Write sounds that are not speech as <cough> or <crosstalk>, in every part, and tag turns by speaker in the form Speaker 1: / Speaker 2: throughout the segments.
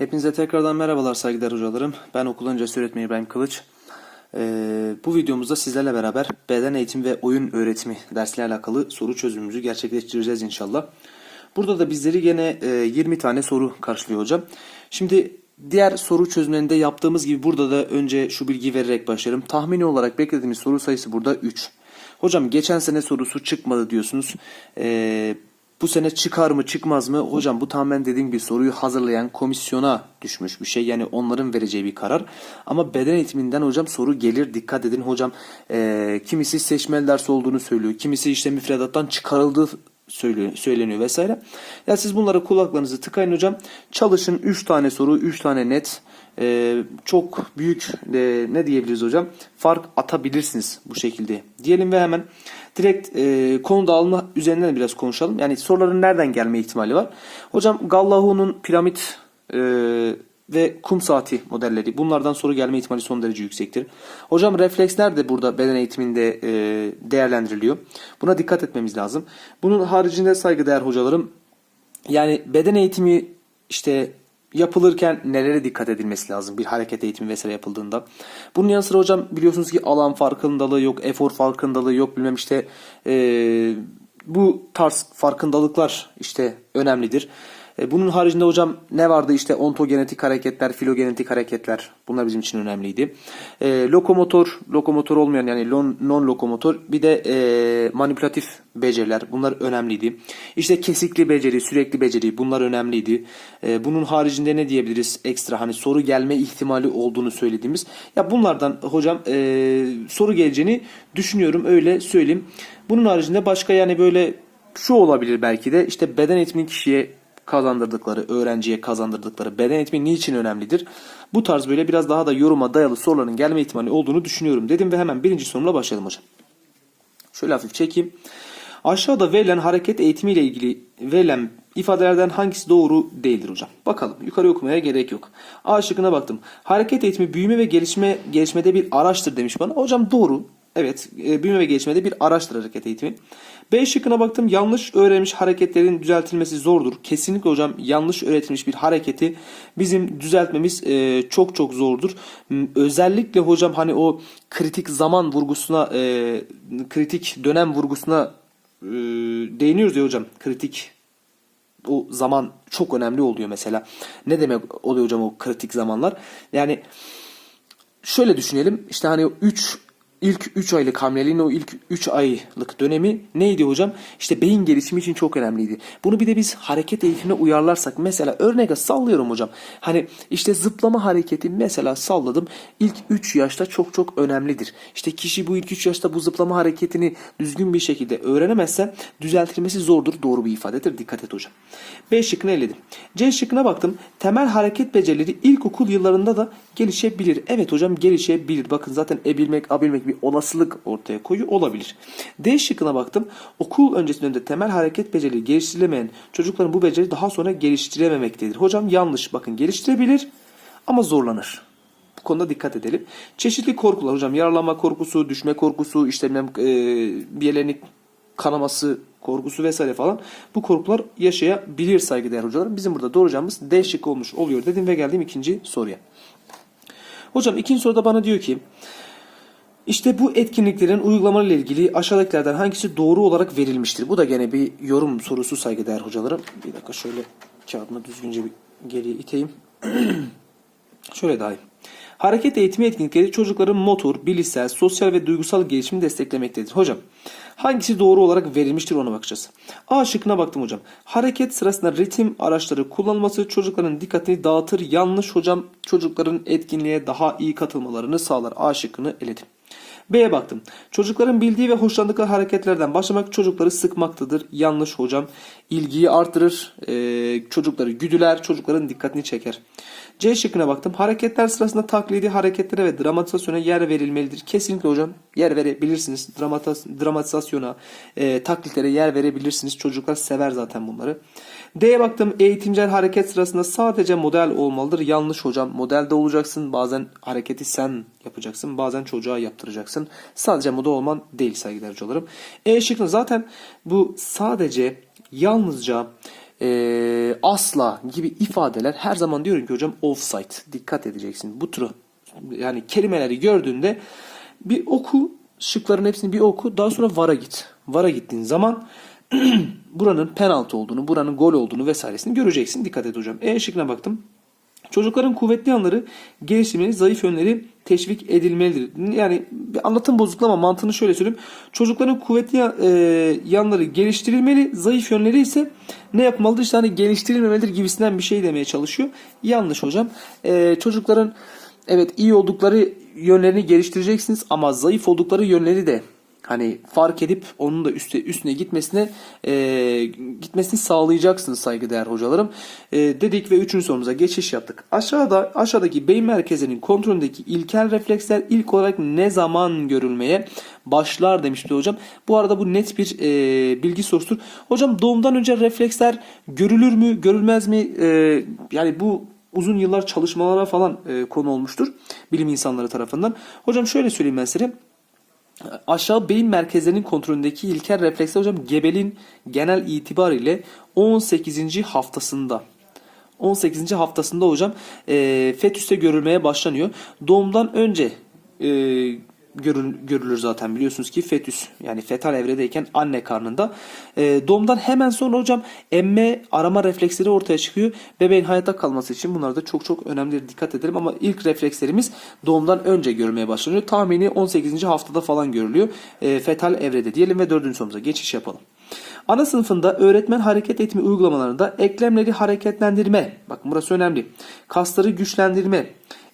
Speaker 1: Hepinize tekrardan merhabalar saygıdeğer hocalarım. Ben okul öncesi öğretmeni İbrahim Kılıç. Ee, bu videomuzda sizlerle beraber beden eğitimi ve oyun öğretimi dersle alakalı soru çözümümüzü gerçekleştireceğiz inşallah. Burada da bizleri gene e, 20 tane soru karşılıyor hocam. Şimdi diğer soru çözümlerinde yaptığımız gibi burada da önce şu bilgiyi vererek başlarım. Tahmini olarak beklediğimiz soru sayısı burada 3. Hocam geçen sene sorusu çıkmadı diyorsunuz. Ee, bu sene çıkar mı çıkmaz mı? Hocam bu tamamen dediğim gibi soruyu hazırlayan komisyona düşmüş bir şey. Yani onların vereceği bir karar. Ama beden eğitiminden hocam soru gelir. Dikkat edin hocam. Ee, kimisi seçmeli ders olduğunu söylüyor. Kimisi işte müfredattan çıkarıldığı söyleniyor vesaire. Ya siz bunlara kulaklarınızı tıkayın hocam. Çalışın 3 tane soru, 3 tane net. Ee, çok büyük e, ne diyebiliriz hocam? Fark atabilirsiniz bu şekilde. Diyelim ve hemen direkt e, konu dağılımı üzerinden biraz konuşalım. Yani soruların nereden gelme ihtimali var? Hocam Gallaho'nun piramit e, ve kum saati modelleri. Bunlardan soru gelme ihtimali son derece yüksektir. Hocam refleksler de burada beden eğitiminde e, değerlendiriliyor. Buna dikkat etmemiz lazım. Bunun haricinde saygıdeğer hocalarım yani beden eğitimi işte yapılırken nelere dikkat edilmesi lazım bir hareket eğitimi vesaire yapıldığında. Bunun yanı sıra hocam biliyorsunuz ki alan farkındalığı yok, efor farkındalığı yok bilmem işte eee, bu tarz farkındalıklar işte önemlidir. E, Bunun haricinde hocam ne vardı işte ontogenetik hareketler, filogenetik hareketler bunlar bizim için önemliydi. E, lokomotor, lokomotor olmayan yani non lokomotor bir de e, manipülatif beceriler bunlar önemliydi. İşte kesikli beceri, sürekli beceri bunlar önemliydi. E, bunun haricinde ne diyebiliriz ekstra hani soru gelme ihtimali olduğunu söylediğimiz. Ya bunlardan hocam e, soru geleceğini düşünüyorum öyle söyleyeyim. Bunun haricinde başka yani böyle şu olabilir belki de işte beden eğitimini kişiye kazandırdıkları, öğrenciye kazandırdıkları beden eğitimi niçin önemlidir? Bu tarz böyle biraz daha da yoruma dayalı soruların gelme ihtimali olduğunu düşünüyorum dedim ve hemen birinci sorumla başlayalım hocam. Şöyle hafif çekeyim. Aşağıda verilen hareket eğitimi ile ilgili verilen ifadelerden hangisi doğru değildir hocam? Bakalım. Yukarı okumaya gerek yok. A şıkkına baktım. Hareket eğitimi büyüme ve gelişme gelişmede bir araçtır demiş bana. Hocam doğru. Evet, e, büyüme ve gelişmede bir araçtır hareket eğitimi. B şıkkına baktım. Yanlış öğrenmiş hareketlerin düzeltilmesi zordur. Kesinlikle hocam yanlış öğretilmiş bir hareketi bizim düzeltmemiz e, çok çok zordur. Özellikle hocam hani o kritik zaman vurgusuna, e, kritik dönem vurgusuna e, değiniyoruz ya hocam. Kritik o zaman çok önemli oluyor mesela. Ne demek oluyor hocam o kritik zamanlar? Yani şöyle düşünelim. İşte hani 3 ilk 3 aylık hamileliğin o ilk 3 aylık dönemi neydi hocam? İşte beyin gelişimi için çok önemliydi. Bunu bir de biz hareket eğitimine uyarlarsak mesela örneğe sallıyorum hocam. Hani işte zıplama hareketi mesela salladım. İlk 3 yaşta çok çok önemlidir. İşte kişi bu ilk 3 yaşta bu zıplama hareketini düzgün bir şekilde öğrenemezse düzeltilmesi zordur. Doğru bir ifadedir. Dikkat et hocam. B şıkkını eledim. C şıkkına baktım. Temel hareket becerileri ilkokul yıllarında da gelişebilir. Evet hocam gelişebilir. Bakın zaten ebilmek, abilmek bir olasılık ortaya koyuyor olabilir. D şıkkına baktım. Okul öncesi dönemde temel hareket becerileri geliştirilemeyen çocukların bu beceri daha sonra geliştirememektedir. Hocam yanlış. Bakın geliştirebilir ama zorlanır. Bu konuda dikkat edelim. Çeşitli korkular hocam yaralanma korkusu, düşme korkusu, işte bilmem, e, bir yerlerini kanaması korkusu vesaire falan bu korkular yaşayabilir saygıdeğer hocalarım. Bizim burada doğru cevabımız D şıkkı olmuş oluyor dedim ve geldim ikinci soruya. Hocam ikinci soruda bana diyor ki işte bu etkinliklerin uygulamalarıyla ilgili aşağıdakilerden hangisi doğru olarak verilmiştir? Bu da gene bir yorum sorusu saygıdeğer hocalarım. Bir dakika şöyle kağıdımı düzgünce bir geriye iteyim. <clears throat> şöyle daha iyi. Hareket eğitimi etkinlikleri çocukların motor, bilişsel, sosyal ve duygusal gelişimini desteklemektedir. Hocam hangisi doğru olarak verilmiştir ona bakacağız. A şıkkına baktım hocam. Hareket sırasında ritim araçları kullanılması çocukların dikkatini dağıtır. Yanlış hocam çocukların etkinliğe daha iyi katılmalarını sağlar. A şıkkını eledim. B'ye baktım. Çocukların bildiği ve hoşlandıkları hareketlerden başlamak çocukları sıkmaktadır. Yanlış hocam. İlgiyi artırır, e, çocukları güdüler, çocukların dikkatini çeker. C şıkkına baktım. Hareketler sırasında taklidi hareketlere ve dramatizasyona yer verilmelidir. Kesinlikle hocam yer verebilirsiniz. Dramatiz- dramatizasyona, e, taklitlere yer verebilirsiniz. Çocuklar sever zaten bunları. D'ye baktım. Eğitimsel hareket sırasında sadece model olmalıdır. Yanlış hocam. Modelde olacaksın. Bazen hareketi sen yapacaksın. Bazen çocuğa yaptıracaksın. Sadece model olman değil saygıdeğer hocalarım. E şıkkında zaten bu sadece yalnızca e, asla gibi ifadeler her zaman diyorum ki hocam offside. Dikkat edeceksin. Bu tür yani kelimeleri gördüğünde bir oku şıkların hepsini bir oku daha sonra VAR'a git. VAR'a gittiğin zaman <clears throat> buranın penaltı olduğunu, buranın gol olduğunu vesairesini göreceksin. Dikkat et hocam. E şıkkına baktım. Çocukların kuvvetli yanları geliştirmeli, zayıf yönleri teşvik edilmelidir. Yani bir anlatım bozukluğu ama mantığını şöyle söyleyeyim. Çocukların kuvvetli e, yanları geliştirilmeli, zayıf yönleri ise ne yapmalıdır? İşte hani geliştirilmemelidir gibisinden bir şey demeye çalışıyor. Yanlış hocam. E, çocukların evet iyi oldukları yönlerini geliştireceksiniz ama zayıf oldukları yönleri de hani fark edip onun da üste, üstüne gitmesine e, gitmesini sağlayacaksınız saygıdeğer hocalarım. E, dedik ve üçüncü sorumuza geçiş yaptık. Aşağıda aşağıdaki beyin merkezinin kontrolündeki ilkel refleksler ilk olarak ne zaman görülmeye başlar demişti hocam. Bu arada bu net bir e, bilgi sorusudur. Hocam doğumdan önce refleksler görülür mü, görülmez mi? E, yani bu uzun yıllar çalışmalara falan e, konu olmuştur bilim insanları tarafından. Hocam şöyle söyleyeyim ben size. Aşağı beyin merkezlerinin kontrolündeki ilkel refleksler hocam gebeliğin genel itibariyle 18. haftasında 18. haftasında hocam e, fetüste görülmeye başlanıyor. Doğumdan önce e, görül, görülür zaten biliyorsunuz ki fetüs yani fetal evredeyken anne karnında. E, doğumdan hemen sonra hocam emme arama refleksleri ortaya çıkıyor. Bebeğin hayatta kalması için bunlar da çok çok önemli dikkat edelim ama ilk reflekslerimiz doğumdan önce görülmeye başlanıyor. Tahmini 18. haftada falan görülüyor. E, fetal evrede diyelim ve dördüncü sorumuza geçiş yapalım. Ana sınıfında öğretmen hareket eğitimi uygulamalarında eklemleri hareketlendirme, bakın burası önemli, kasları güçlendirme,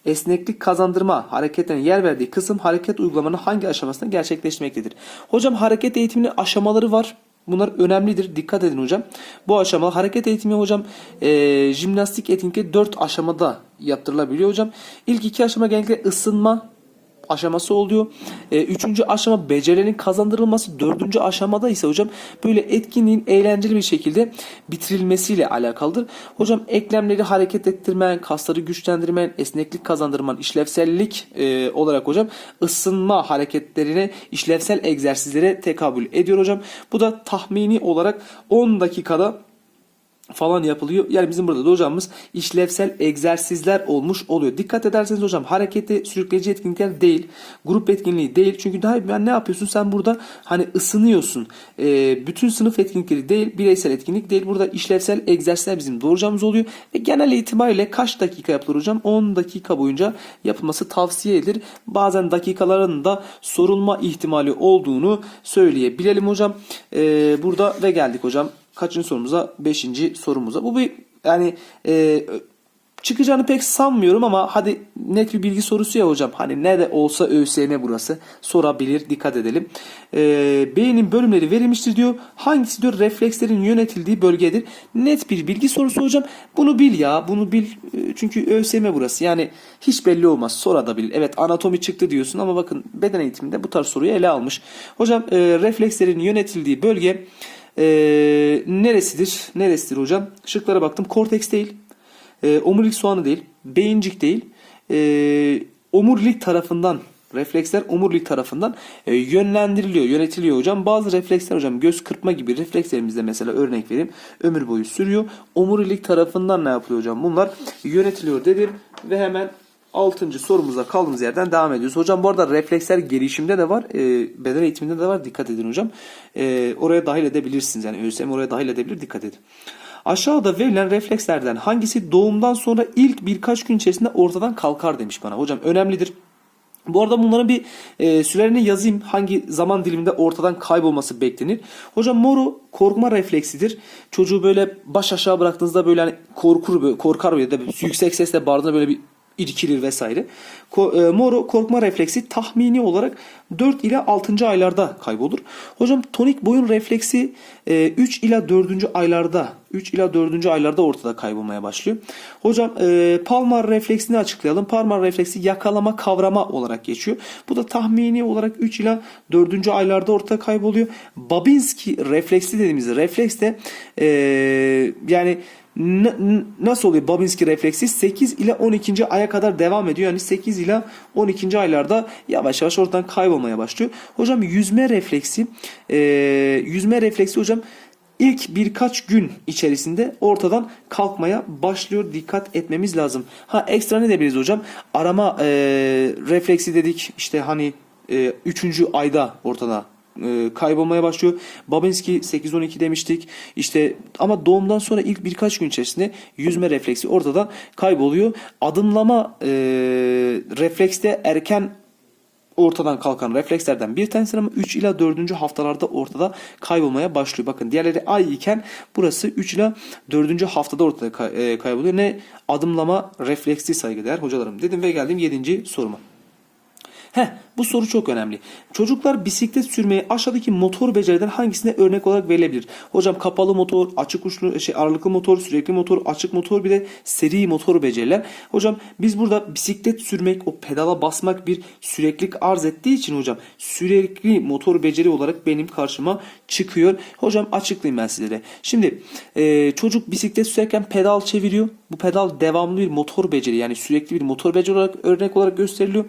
Speaker 1: esneklik kazandırma, hareketlerine yer verdiği kısım hareket uygulamanın hangi aşamasında gerçekleşmektedir? Hocam hareket eğitiminin aşamaları var. Bunlar önemlidir. Dikkat edin hocam. Bu aşama hareket eğitimi hocam e, jimnastik etkinlikleri 4 aşamada yaptırılabiliyor hocam. İlk iki aşama genellikle ısınma, aşaması oluyor. E, üçüncü aşama becerilerin kazandırılması. Dördüncü aşamada ise hocam böyle etkinliğin eğlenceli bir şekilde bitirilmesiyle alakalıdır. Hocam eklemleri hareket ettirmen, kasları güçlendirmen, esneklik kazandırman, işlevsellik e, olarak hocam ısınma hareketlerine, işlevsel egzersizlere tekabül ediyor hocam. Bu da tahmini olarak 10 dakikada falan yapılıyor. Yani bizim burada da hocamız işlevsel egzersizler olmuş oluyor. Dikkat ederseniz hocam hareketi sürükleyici etkinlikler değil. Grup etkinliği değil. Çünkü daha yani ne yapıyorsun? Sen burada hani ısınıyorsun. Ee, bütün sınıf etkinlikleri değil. Bireysel etkinlik değil. Burada işlevsel egzersizler bizim doğuracağımız oluyor. Ve genel itibariyle kaç dakika yapılır hocam? 10 dakika boyunca yapılması tavsiye edilir. Bazen dakikaların da sorulma ihtimali olduğunu söyleyebilelim hocam. Ee, burada ve geldik hocam kaçıncı sorumuza? Beşinci sorumuza. Bu bir yani e, çıkacağını pek sanmıyorum ama hadi net bir bilgi sorusu ya hocam. Hani ne de olsa ÖSYM burası. Sorabilir. Dikkat edelim. E, beynin bölümleri verilmiştir diyor. Hangisi diyor reflekslerin yönetildiği bölgedir. Net bir bilgi sorusu hocam. Bunu bil ya. Bunu bil. E, Çünkü ÖSYM burası. Yani hiç belli olmaz. Sorabilir. Evet anatomi çıktı diyorsun ama bakın beden eğitiminde bu tarz soruyu ele almış. Hocam e, reflekslerin yönetildiği bölge e, neresidir? Neresidir hocam? Şıklara baktım. Korteks değil. E, omurilik soğanı değil. Beyincik değil. E, omurilik tarafından refleksler omurilik tarafından e, yönlendiriliyor, yönetiliyor hocam. Bazı refleksler hocam göz kırpma gibi reflekslerimizde mesela örnek vereyim. Ömür boyu sürüyor. Omurilik tarafından ne yapılıyor hocam? Bunlar yönetiliyor dedim ve hemen 6. sorumuza kaldığımız yerden devam ediyoruz. Hocam bu arada refleksler gelişimde de var. E, beden eğitiminde de var. Dikkat edin hocam. E, oraya dahil edebilirsiniz. Yani ÖSYM oraya dahil edebilir. Dikkat edin. Aşağıda verilen reflekslerden hangisi doğumdan sonra ilk birkaç gün içerisinde ortadan kalkar demiş bana. Hocam önemlidir. Bu arada bunların bir e, sürelerini yazayım. Hangi zaman diliminde ortadan kaybolması beklenir. Hocam moru korkma refleksidir. Çocuğu böyle baş aşağı bıraktığınızda böyle hani korkur, korkar böyle de yüksek sesle bağırdığında böyle bir irkilir vesaire. E, moro korkma refleksi tahmini olarak 4 ila 6. aylarda kaybolur. Hocam tonik boyun refleksi e, 3 ila 4. aylarda 3 ila 4. aylarda ortada kaybolmaya başlıyor. Hocam e, palmar refleksini açıklayalım. Palmar refleksi yakalama kavrama olarak geçiyor. Bu da tahmini olarak 3 ila 4. aylarda ortada kayboluyor. Babinski refleksi dediğimiz refleks de e, yani nasıl oluyor Babinski refleksi? 8 ile 12. aya kadar devam ediyor. Yani 8 ile 12. aylarda yavaş yavaş ortadan kaybolmaya başlıyor. Hocam yüzme refleksi e, yüzme refleksi hocam ilk birkaç gün içerisinde ortadan kalkmaya başlıyor. Dikkat etmemiz lazım. Ha ekstra ne diyebiliriz hocam? Arama e, refleksi dedik. İşte hani 3. ayda ortada e, kaybolmaya başlıyor. Babinski 8-12 demiştik. İşte ama doğumdan sonra ilk birkaç gün içerisinde yüzme refleksi ortada kayboluyor. Adımlama e, reflekste erken ortadan kalkan reflekslerden bir tanesi ama 3 ila 4. haftalarda ortada kaybolmaya başlıyor. Bakın diğerleri ay iken burası 3 ila 4. haftada ortada e, kayboluyor. Ne adımlama refleksi saygıdeğer hocalarım dedim ve geldim 7. soruma. Heh, bu soru çok önemli. Çocuklar bisiklet sürmeyi aşağıdaki motor becerilerden hangisine örnek olarak verilebilir? Hocam kapalı motor, açık uçlu, şey aralıklı motor, sürekli motor, açık motor bir de seri motor beceriler. Hocam biz burada bisiklet sürmek, o pedala basmak bir süreklilik arz ettiği için hocam sürekli motor beceri olarak benim karşıma çıkıyor. Hocam açıklayayım ben sizlere. Şimdi e, çocuk bisiklet sürerken pedal çeviriyor. Bu pedal devamlı bir motor beceri yani sürekli bir motor beceri olarak örnek olarak gösteriliyor.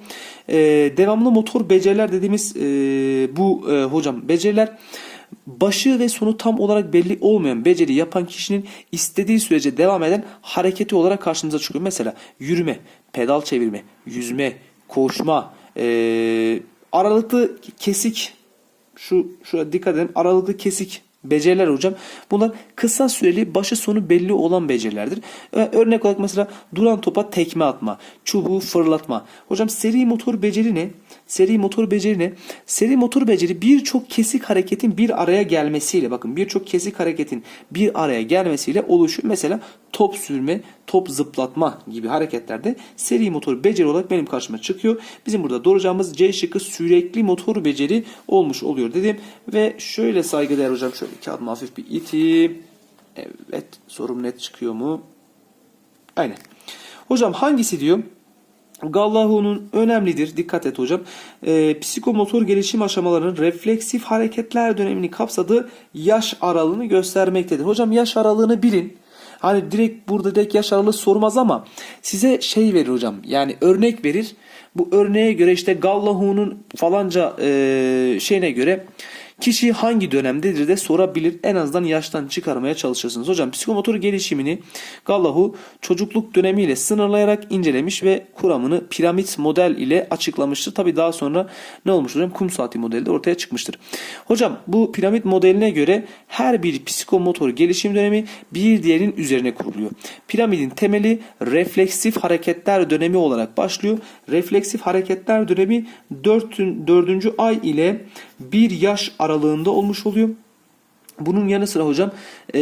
Speaker 1: E, devamlı motor beceriler dediğimiz e, bu e, hocam beceriler başı ve sonu tam olarak belli olmayan beceri yapan kişinin istediği sürece devam eden hareketi olarak karşımıza çıkıyor. Mesela yürüme, pedal çevirme, yüzme, koşma, e, aralıklı kesik şu şuraya dikkat edin aralıklı kesik beceriler hocam. Bunlar kısa süreli başı sonu belli olan becerilerdir. Örnek olarak mesela duran topa tekme atma, çubuğu fırlatma. Hocam seri motor beceri ne? Seri motor beceri ne? Seri motor beceri birçok kesik hareketin bir araya gelmesiyle bakın birçok kesik hareketin bir araya gelmesiyle oluşuyor. Mesela top sürme, top zıplatma gibi hareketlerde seri motor beceri olarak benim karşıma çıkıyor. Bizim burada doğuracağımız C şıkkı sürekli motor beceri olmuş oluyor dedim. Ve şöyle saygıdeğer hocam şöyle kağıdımı hafif bir iteyim. Evet sorum net çıkıyor mu? Aynen. Hocam hangisi diyor? Gallaho'nun önemlidir. Dikkat et hocam. Ee, psikomotor gelişim aşamalarının refleksif hareketler dönemini kapsadığı yaş aralığını göstermektedir. Hocam yaş aralığını bilin. Hani direkt burada direkt yaş aralığı sormaz ama size şey verir hocam. Yani örnek verir. Bu örneğe göre işte Gallaho'nun falanca e, şeyine göre Kişi hangi dönemdedir de sorabilir. En azından yaştan çıkarmaya çalışırsınız. Hocam psikomotor gelişimini Gallahu çocukluk dönemiyle sınırlayarak incelemiş ve kuramını piramit model ile açıklamıştır. Tabi daha sonra ne olmuş hocam? Kum saati modeli de ortaya çıkmıştır. Hocam bu piramit modeline göre her bir psikomotor gelişim dönemi bir diğerinin üzerine kuruluyor. Piramidin temeli refleksif hareketler dönemi olarak başlıyor. Refleksif hareketler dönemi 4. 4. ay ile bir yaş aralığında olmuş oluyor. Bunun yanı sıra hocam e,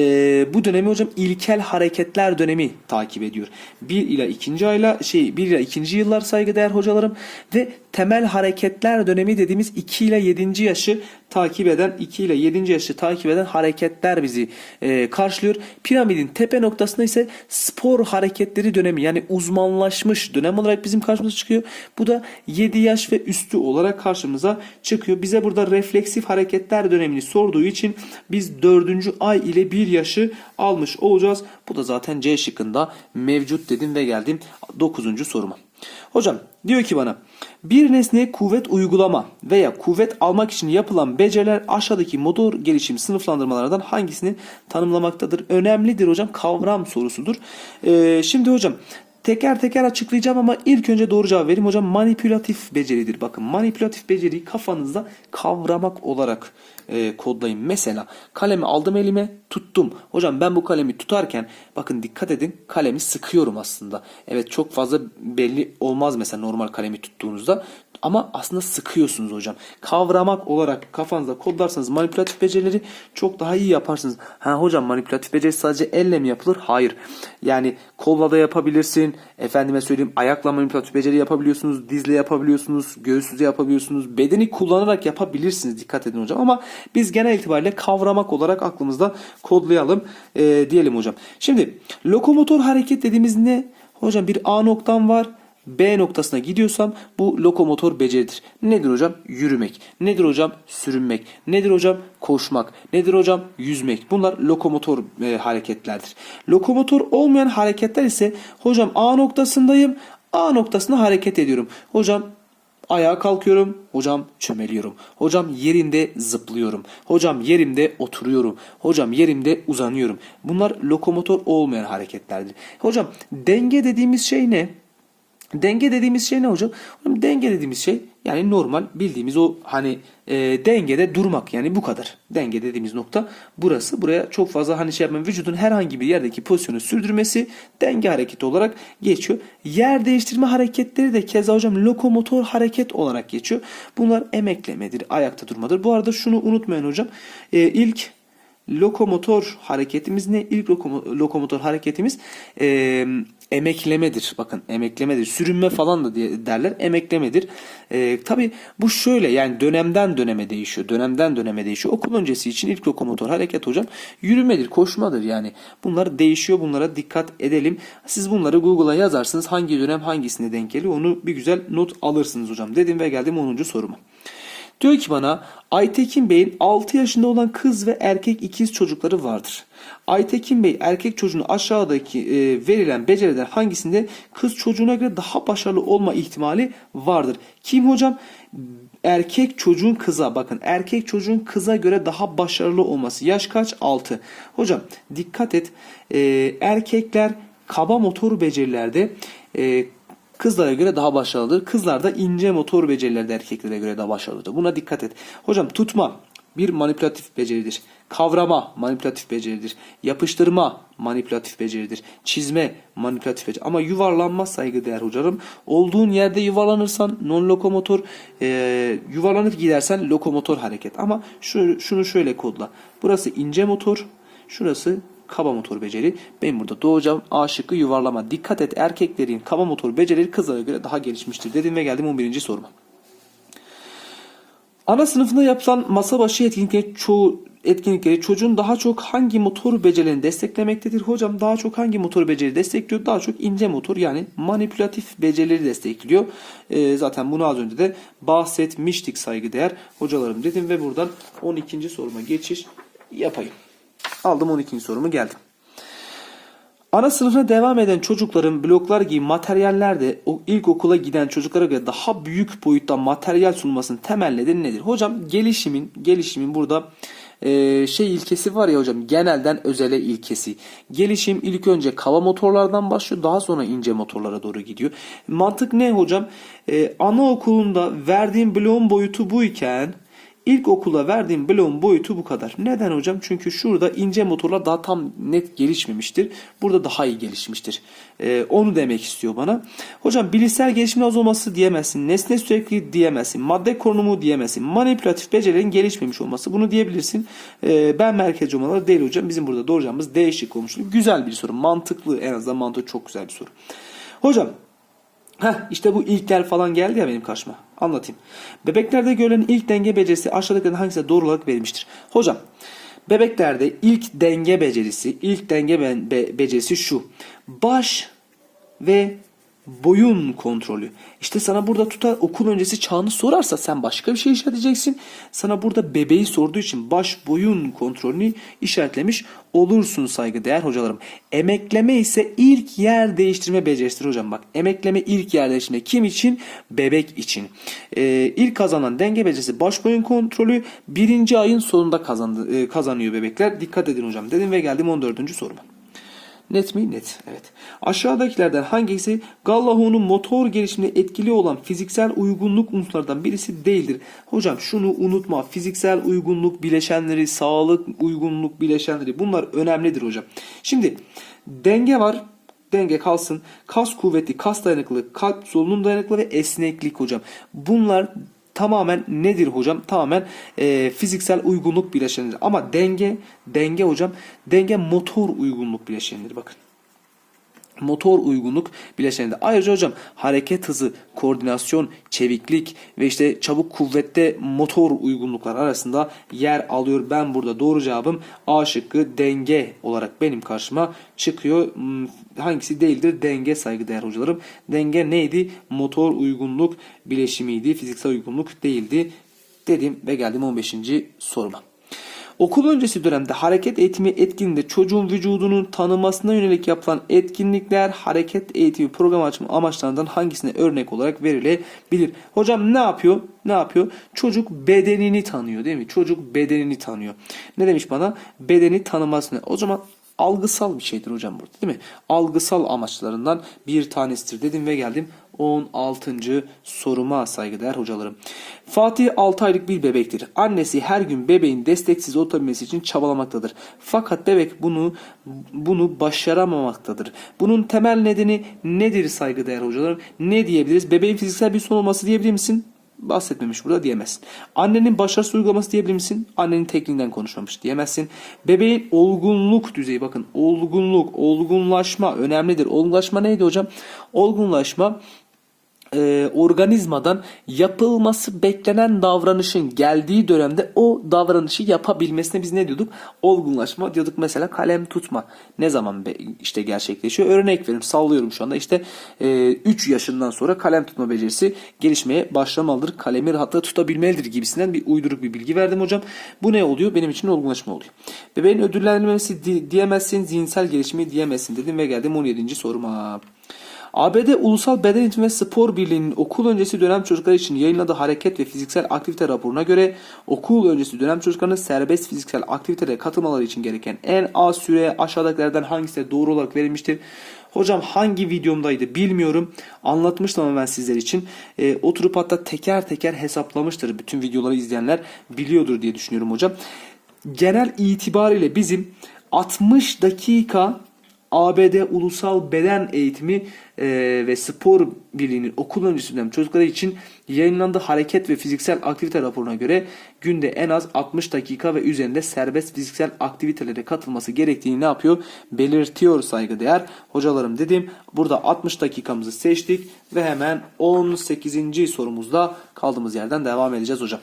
Speaker 1: bu dönemi hocam ilkel hareketler dönemi takip ediyor. 1 ila 2. ayla şey 1 ila 2. yıllar saygıdeğer hocalarım ve temel hareketler dönemi dediğimiz 2 ile 7. yaşı takip eden 2 ile 7. yaşı takip eden hareketler bizi e, karşılıyor. Piramidin tepe noktasında ise spor hareketleri dönemi yani uzmanlaşmış dönem olarak bizim karşımıza çıkıyor. Bu da 7 yaş ve üstü olarak karşımıza çıkıyor. Bize burada refleksif hareketler dönemini sorduğu için biz 4. ay ile 1 yaşı almış olacağız. Bu da zaten C şıkkında mevcut dedim ve geldim 9. soruma. Hocam diyor ki bana bir nesneye kuvvet uygulama veya kuvvet almak için yapılan beceriler aşağıdaki motor gelişim sınıflandırmalarından hangisini tanımlamaktadır? Önemlidir hocam kavram sorusudur. Ee, şimdi hocam Teker teker açıklayacağım ama ilk önce doğru cevap vereyim hocam. Manipülatif beceridir. Bakın manipülatif beceriyi kafanızda kavramak olarak e, kodlayın. Mesela kalemi aldım elime tuttum. Hocam ben bu kalemi tutarken bakın dikkat edin kalemi sıkıyorum aslında. Evet çok fazla belli olmaz mesela normal kalemi tuttuğunuzda. Ama aslında sıkıyorsunuz hocam. Kavramak olarak kafanızda kodlarsanız manipülatif becerileri çok daha iyi yaparsınız. Ha hocam manipülatif beceri sadece elle mi yapılır? Hayır. Yani kolla da yapabilirsin. Efendime söyleyeyim ayakla manipülatif beceri yapabiliyorsunuz. Dizle yapabiliyorsunuz. Göğüsle yapabiliyorsunuz. Bedeni kullanarak yapabilirsiniz. Dikkat edin hocam. Ama biz genel itibariyle kavramak olarak aklımızda kodlayalım e, diyelim hocam. Şimdi lokomotor hareket dediğimiz ne? Hocam bir A noktam var. B noktasına gidiyorsam bu lokomotor beceridir. Nedir hocam? Yürümek. Nedir hocam? Sürünmek. Nedir hocam? Koşmak. Nedir hocam? Yüzmek. Bunlar lokomotor e, hareketlerdir. Lokomotor olmayan hareketler ise hocam A noktasındayım. A noktasına hareket ediyorum. Hocam Ayağa kalkıyorum. Hocam çömeliyorum. Hocam yerinde zıplıyorum. Hocam yerimde oturuyorum. Hocam yerimde uzanıyorum. Bunlar lokomotor olmayan hareketlerdir. Hocam denge dediğimiz şey ne? Denge dediğimiz şey ne hocam? Denge dediğimiz şey yani normal bildiğimiz o hani e, dengede durmak yani bu kadar. Denge dediğimiz nokta burası. Buraya çok fazla hani şey yapmayın. Vücudun herhangi bir yerdeki pozisyonu sürdürmesi denge hareketi olarak geçiyor. Yer değiştirme hareketleri de keza hocam lokomotor hareket olarak geçiyor. Bunlar emeklemedir, ayakta durmadır. Bu arada şunu unutmayın hocam. E, ilk lokomotor hareketimiz ne? İlk lokomo- lokomotor hareketimiz e, emeklemedir. Bakın emeklemedir. Sürünme falan da diye derler. Emeklemedir. E, Tabi bu şöyle yani dönemden döneme değişiyor. Dönemden döneme değişiyor. Okul öncesi için ilk lokomotor hareket hocam yürümedir, koşmadır yani. Bunlar değişiyor. Bunlara dikkat edelim. Siz bunları Google'a yazarsınız. Hangi dönem hangisine denk geliyor onu bir güzel not alırsınız hocam. Dedim ve geldim 10. soruma. Diyor ki bana Aytekin Bey'in 6 yaşında olan kız ve erkek ikiz çocukları vardır. Aytekin Bey erkek çocuğunu aşağıdaki e, verilen beceriler hangisinde kız çocuğuna göre daha başarılı olma ihtimali vardır? Kim hocam? Erkek çocuğun kıza bakın erkek çocuğun kıza göre daha başarılı olması. Yaş kaç? 6. Hocam dikkat et e, erkekler kaba motor becerilerde e, Kızlara göre daha başarılıdır. Kızlar da ince motor becerilerde erkeklere göre daha başarılıdır. Buna dikkat et. Hocam tutma bir manipülatif beceridir. Kavrama manipülatif beceridir. Yapıştırma manipülatif beceridir. Çizme manipülatif beceridir. Ama yuvarlanma saygıdeğer hocam. Olduğun yerde yuvarlanırsan non lokomotor, e, yuvarlanıp gidersen lokomotor hareket. Ama şu, şunu şöyle kodla. Burası ince motor, şurası kaba motor beceri. Benim burada doğacağım A şıkkı yuvarlama. Dikkat et erkeklerin kaba motor becerileri kızlara göre daha gelişmiştir dedim ve geldim 11. soruma. Ana sınıfında yapılan masa başı etkinlikleri çoğu etkinlikleri çocuğun daha çok hangi motor becerilerini desteklemektedir? Hocam daha çok hangi motor beceri destekliyor? Daha çok ince motor yani manipülatif becerileri destekliyor. Ee, zaten bunu az önce de bahsetmiştik saygıdeğer hocalarım dedim ve buradan 12. soruma geçiş yapayım. Aldım 12. sorumu geldim. Ana sınıfına devam eden çocukların bloklar gibi materyallerde o ilkokula giden çocuklara göre daha büyük boyutta materyal sunmasının temel nedeni nedir? Hocam gelişimin gelişimin burada e, şey ilkesi var ya hocam genelden özele ilkesi. Gelişim ilk önce kava motorlardan başlıyor daha sonra ince motorlara doğru gidiyor. Mantık ne hocam? E, anaokulunda verdiğim bloğun boyutu buyken İlkokula verdiğim bloğun boyutu bu kadar. Neden hocam? Çünkü şurada ince motorlar daha tam net gelişmemiştir. Burada daha iyi gelişmiştir. Ee, onu demek istiyor bana. Hocam bilişsel gelişimin az olması diyemezsin. Nesne sürekli diyemezsin. Madde konumu diyemezsin. Manipülatif becerilerin gelişmemiş olması. Bunu diyebilirsin. Ee, ben merkezci olmaları değil hocam. Bizim burada doğuracağımız değişik olmuştu. Güzel bir soru. Mantıklı en azından mantığı çok güzel bir soru. Hocam Heh, işte bu ilkler falan geldi ya benim karşıma. Anlatayım. Bebeklerde görülen ilk denge becerisi aşağıdakilerden hangisine doğru olarak verilmiştir? Hocam, bebeklerde ilk denge becerisi, ilk denge be- becerisi şu. Baş ve boyun kontrolü. İşte sana burada tutar okul öncesi çağını sorarsa sen başka bir şey işaretleyeceksin. Sana burada bebeği sorduğu için baş boyun kontrolünü işaretlemiş olursun saygıdeğer hocalarım. Emekleme ise ilk yer değiştirme becerisidir hocam bak. Emekleme ilk yer değiştirme kim için? Bebek için. Ee, ilk kazanan denge becerisi baş boyun kontrolü birinci ayın sonunda kazandı, e, kazanıyor bebekler. Dikkat edin hocam dedim ve geldim 14. soruma. Net mi? Net. Evet. Aşağıdakilerden hangisi Gallaho'nun motor gelişimine etkili olan fiziksel uygunluk unsurlardan birisi değildir? Hocam şunu unutma. Fiziksel uygunluk bileşenleri, sağlık uygunluk bileşenleri bunlar önemlidir hocam. Şimdi denge var. Denge kalsın. Kas kuvveti, kas dayanıklılığı, kalp solunum dayanıklılığı ve esneklik hocam. Bunlar tamamen nedir hocam? Tamamen e, fiziksel uygunluk bileşenidir. Ama denge, denge hocam, denge motor uygunluk bileşenidir. Bakın. Motor uygunluk bileşeninde. Ayrıca hocam hareket hızı, koordinasyon, çeviklik ve işte çabuk kuvvette motor uygunluklar arasında yer alıyor. Ben burada doğru cevabım A şıkkı denge olarak benim karşıma çıkıyor. Hmm, Hangisi değildir? Denge saygıdeğer hocalarım. Denge neydi? Motor uygunluk bileşimiydi. Fiziksel uygunluk değildi. Dedim ve geldim 15. soruma. Okul öncesi dönemde hareket eğitimi etkinliğinde çocuğun vücudunun tanımasına yönelik yapılan etkinlikler hareket eğitimi program açma amaçlarından hangisine örnek olarak verilebilir? Hocam ne yapıyor? Ne yapıyor? Çocuk bedenini tanıyor değil mi? Çocuk bedenini tanıyor. Ne demiş bana? Bedeni tanımasını. O zaman algısal bir şeydir hocam burada değil mi? Algısal amaçlarından bir tanesidir dedim ve geldim 16. soruma saygıdeğer hocalarım. Fatih 6 aylık bir bebektir. Annesi her gün bebeğin desteksiz oturabilmesi için çabalamaktadır. Fakat bebek bunu bunu başaramamaktadır. Bunun temel nedeni nedir saygıdeğer hocalarım? Ne diyebiliriz? Bebeğin fiziksel bir son olması diyebilir misin? bahsetmemiş burada diyemezsin. Annenin başarısız uygulaması diyebilir misin? Annenin tekniğinden konuşmamış diyemezsin. Bebeğin olgunluk düzeyi bakın olgunluk, olgunlaşma önemlidir. Olgunlaşma neydi hocam? Olgunlaşma e, organizmadan yapılması beklenen davranışın geldiği dönemde o davranışı yapabilmesine biz ne diyorduk? Olgunlaşma diyorduk. Mesela kalem tutma. Ne zaman be, işte gerçekleşiyor? Örnek veriyorum. Sallıyorum şu anda. İşte e, 3 yaşından sonra kalem tutma becerisi gelişmeye başlamalıdır. Kalemi rahatlıkla tutabilmelidir gibisinden bir uyduruk bir bilgi verdim hocam. Bu ne oluyor? Benim için olgunlaşma oluyor. Bebeğin ödüllendirilmesi di- diyemezsin. Zihinsel gelişimi diyemezsin dedim ve geldim 17. soruma. ABD Ulusal Beden Eğitimi ve Spor Birliği'nin okul öncesi dönem çocukları için yayınladığı hareket ve fiziksel aktivite raporuna göre okul öncesi dönem çocuklarının serbest fiziksel aktivitelere katılmaları için gereken en az süre aşağıdakilerden hangisi de doğru olarak verilmiştir? Hocam hangi videomdaydı bilmiyorum. Anlatmıştım ama ben sizler için. E, oturup hatta teker teker hesaplamıştır. Bütün videoları izleyenler biliyordur diye düşünüyorum hocam. Genel itibariyle bizim 60 dakika ABD Ulusal Beden Eğitimi e, ve Spor Birliği'nin okul öncesi dönem çocukları için yayınlandığı hareket ve fiziksel aktivite raporuna göre günde en az 60 dakika ve üzerinde serbest fiziksel aktivitelere katılması gerektiğini ne yapıyor? Belirtiyor saygıdeğer hocalarım dedim. Burada 60 dakikamızı seçtik ve hemen 18. sorumuzda kaldığımız yerden devam edeceğiz hocam.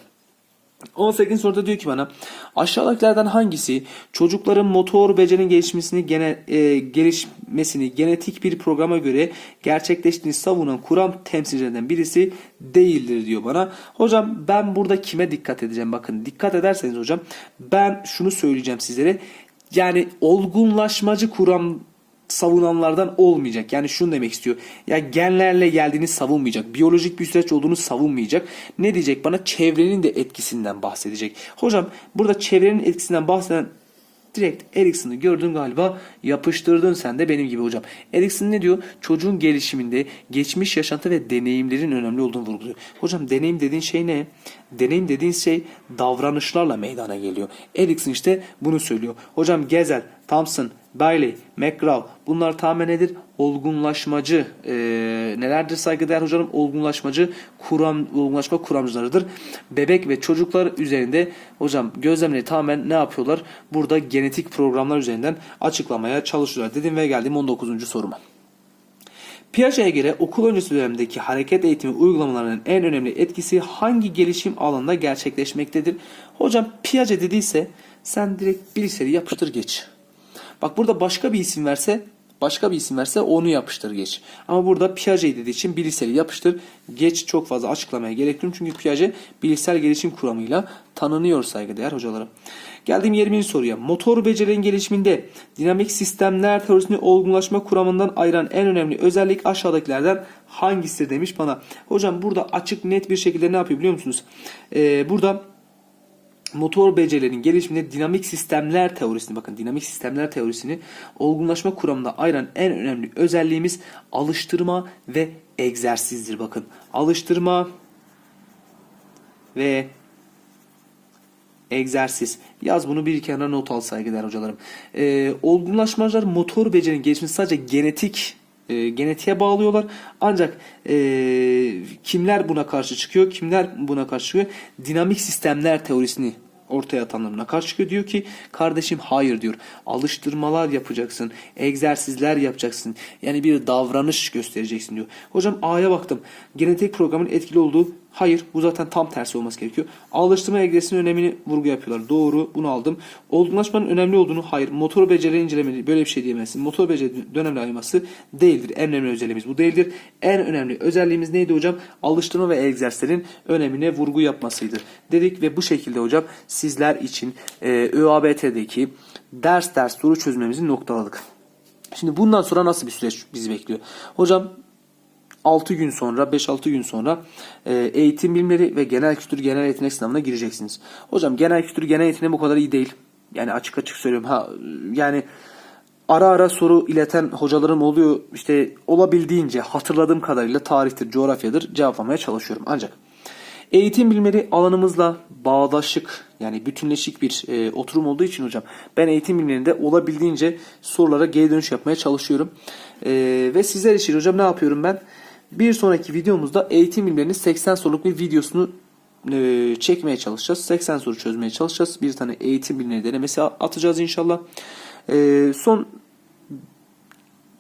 Speaker 1: 18. soruda diyor ki bana aşağıdakilerden hangisi çocukların motor becerinin gelişmesini gene, e, gelişmesini genetik bir programa göre gerçekleştiğini savunan kuram temsilcilerinden birisi değildir diyor bana. Hocam ben burada kime dikkat edeceğim? Bakın dikkat ederseniz hocam ben şunu söyleyeceğim sizlere. Yani olgunlaşmacı kuram savunanlardan olmayacak. Yani şunu demek istiyor. Ya genlerle geldiğini savunmayacak. Biyolojik bir süreç olduğunu savunmayacak. Ne diyecek bana? Çevrenin de etkisinden bahsedecek. Hocam burada çevrenin etkisinden bahseden direkt Erikson'u gördün galiba yapıştırdın sen de benim gibi hocam. Erikson ne diyor? Çocuğun gelişiminde geçmiş yaşantı ve deneyimlerin önemli olduğunu vurguluyor. Hocam deneyim dediğin şey ne? Deneyim dediğin şey davranışlarla meydana geliyor. Erikson işte bunu söylüyor. Hocam Gezel, Thompson, Bailey, McGraw bunlar tamamen nedir? Olgunlaşmacı e, nelerdir saygıdeğer hocanım? Olgunlaşmacı kuram, olgunlaşma kuramcılarıdır. Bebek ve çocuklar üzerinde hocam gözlemleri tamamen ne yapıyorlar? Burada genetik programlar üzerinden açıklamaya çalışıyorlar. Dedim ve geldim 19. soruma. Piaget'e göre okul öncesi dönemdeki hareket eğitimi uygulamalarının en önemli etkisi hangi gelişim alanında gerçekleşmektedir? Hocam Piaget dediyse sen direkt bilgisayarı yapıştır geç. Bak burada başka bir isim verse başka bir isim verse onu yapıştır geç. Ama burada Piaget dediği için bilişseli yapıştır geç çok fazla açıklamaya gerek yok. Çünkü Piaget bilişsel gelişim kuramıyla tanınıyor saygıdeğer hocalarım. Geldiğim 20. soruya. Motor becerilerin gelişiminde dinamik sistemler teorisini olgunlaşma kuramından ayıran en önemli özellik aşağıdakilerden hangisidir demiş bana. Hocam burada açık net bir şekilde ne yapıyor biliyor musunuz? Ee, burada motor becerilerinin gelişiminde dinamik sistemler teorisini bakın dinamik sistemler teorisini olgunlaşma kuramında ayıran en önemli özelliğimiz alıştırma ve egzersizdir bakın. Alıştırma ve egzersiz. Yaz bunu bir kenara not al saygıdeğer hocalarım. Ee, olgunlaşmacılar motor becerinin gelişimini sadece genetik e, genetiğe bağlıyorlar. Ancak e, kimler buna karşı çıkıyor? Kimler buna karşı çıkıyor? Dinamik sistemler teorisini ortaya atanlarına karşı çıkıyor. Diyor ki kardeşim hayır diyor. Alıştırmalar yapacaksın. Egzersizler yapacaksın. Yani bir davranış göstereceksin diyor. Hocam A'ya baktım. Genetik programın etkili olduğu Hayır bu zaten tam tersi olması gerekiyor. Alıştırma egzersizinin önemini vurgu yapıyorlar. Doğru bunu aldım. Olgunlaşmanın önemli olduğunu hayır. Motor beceri incelemeli böyle bir şey diyemezsin. Motor beceri dönemli ayırması değildir. En önemli özelliğimiz bu değildir. En önemli özelliğimiz neydi hocam? Alıştırma ve egzersizlerin önemine vurgu yapmasıydı. Dedik ve bu şekilde hocam sizler için e, ÖABT'deki ders ders soru çözmemizi noktaladık. Şimdi bundan sonra nasıl bir süreç bizi bekliyor? Hocam 6 gün sonra 5-6 gün sonra e, eğitim bilimleri ve genel kültür genel yetenek sınavına gireceksiniz. Hocam genel kültür genel yeteneği bu kadar iyi değil. Yani açık açık söylüyorum. Ha yani ara ara soru ileten hocalarım oluyor. İşte olabildiğince hatırladığım kadarıyla tarihtir, coğrafyadır cevaplamaya çalışıyorum. Ancak Eğitim bilimleri alanımızla bağdaşık yani bütünleşik bir e, oturum olduğu için hocam ben eğitim bilimlerinde olabildiğince sorulara geri dönüş yapmaya çalışıyorum. E, ve sizler için hocam ne yapıyorum ben? Bir sonraki videomuzda eğitim bilimlerinin 80 soruluk bir videosunu e, çekmeye çalışacağız. 80 soru çözmeye çalışacağız. Bir tane eğitim bilimleri denemesi atacağız inşallah. E, son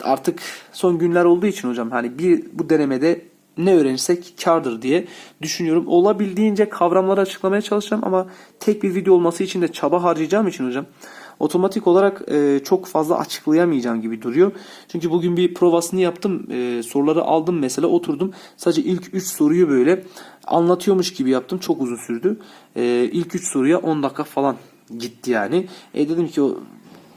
Speaker 1: artık son günler olduğu için hocam hani bir bu denemede ne öğrenirsek kardır diye düşünüyorum. Olabildiğince kavramları açıklamaya çalışacağım ama tek bir video olması için de çaba harcayacağım için hocam otomatik olarak e, çok fazla açıklayamayacağım gibi duruyor. Çünkü bugün bir provasını yaptım. E, soruları aldım mesela oturdum. Sadece ilk 3 soruyu böyle anlatıyormuş gibi yaptım. Çok uzun sürdü. E, ilk 3 soruya 10 dakika falan gitti yani. E dedim ki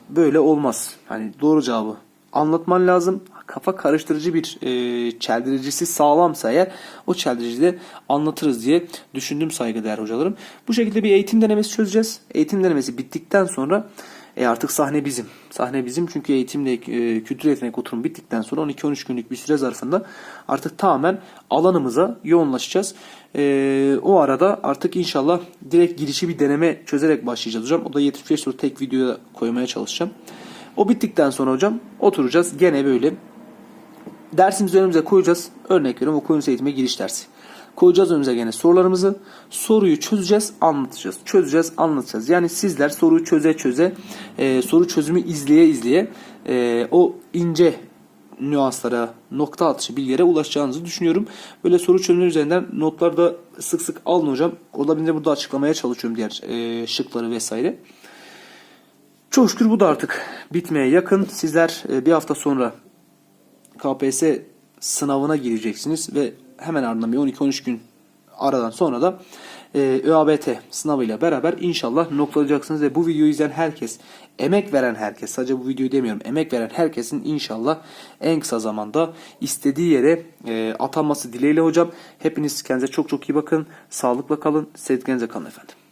Speaker 1: böyle olmaz. Hani doğru cevabı anlatman lazım. Kafa karıştırıcı bir e, çeldiricisi sağlamsa eğer o çeldirici de anlatırız diye düşündüm saygıdeğer hocalarım. Bu şekilde bir eğitim denemesi çözeceğiz. Eğitim denemesi bittikten sonra e artık sahne bizim. Sahne bizim çünkü eğitimle e, kültür yetenek oturum bittikten sonra 12-13 günlük bir süre zarfında artık tamamen alanımıza yoğunlaşacağız. E, o arada artık inşallah direkt girişi bir deneme çözerek başlayacağız hocam. O da 75 soru tek videoya koymaya çalışacağım. O bittikten sonra hocam oturacağız gene böyle dersimizi önümüze koyacağız. Örnek veriyorum okuyunuz eğitime giriş dersi. Koyacağız önümüze gene sorularımızı. Soruyu çözeceğiz, anlatacağız. Çözeceğiz, anlatacağız. Yani sizler soruyu çöze çöze, e, soru çözümü izleye izleye e, o ince nüanslara, nokta atışı bilgilere ulaşacağınızı düşünüyorum. Böyle soru çözümleri üzerinden notları da sık sık alın hocam. Olabildiğince burada açıklamaya çalışıyorum diğer e, şıkları vesaire. Çok şükür bu da artık bitmeye yakın. Sizler e, bir hafta sonra KPSS sınavına gireceksiniz ve hemen ardından bir 12-13 gün aradan sonra da e, ÖABT sınavıyla beraber inşallah noktalayacaksınız ve bu videoyu izleyen herkes, emek veren herkes, sadece bu videoyu demiyorum, emek veren herkesin inşallah en kısa zamanda istediği yere e, atanması dileğiyle hocam. Hepiniz kendinize çok çok iyi bakın, sağlıkla kalın, sevdiklerinizle kalın efendim.